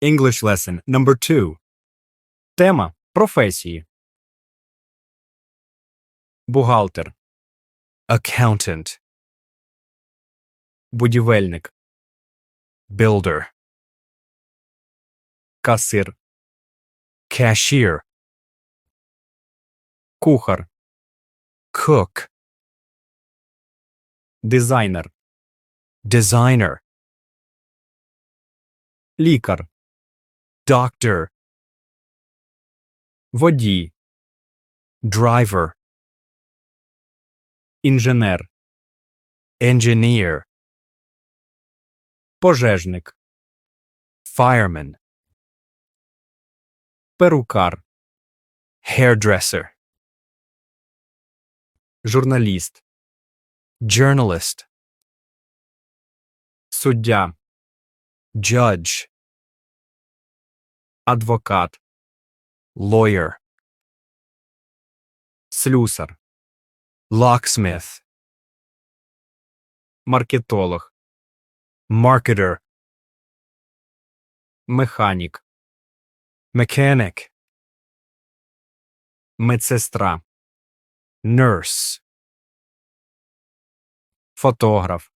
English lesson number 2. Тема професії. Бухгалтер, accountant, будівельник, builder, касир, cashier, кухар, cook, дизайнер, designer, лікар, Doctor, водій, driver, інженер, engineer, пожежник, fireman, перукар, hairdresser, журналіст, journalist, суддя, judge, адвокат, lawyer, слюсар, locksmith, маркетолог, marketer, механік, mechanic, медсестра, nurse, фотограф,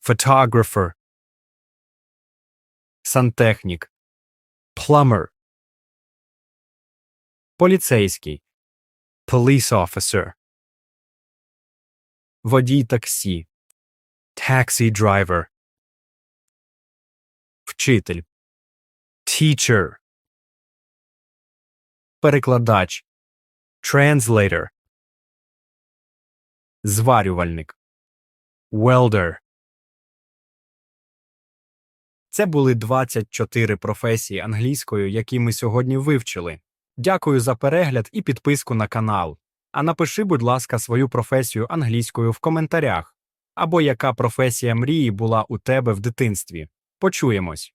photographer, сантехнік, plumber, поліцейський, police officer, водій таксі, taxi driver, вчитель, teacher, перекладач, translator, зварювальник. welder. Це були 24 професії англійською, які ми сьогодні вивчили. Дякую за перегляд і підписку на канал. А напиши, будь ласка, свою професію англійською в коментарях або яка професія мрії була у тебе в дитинстві. Почуємось!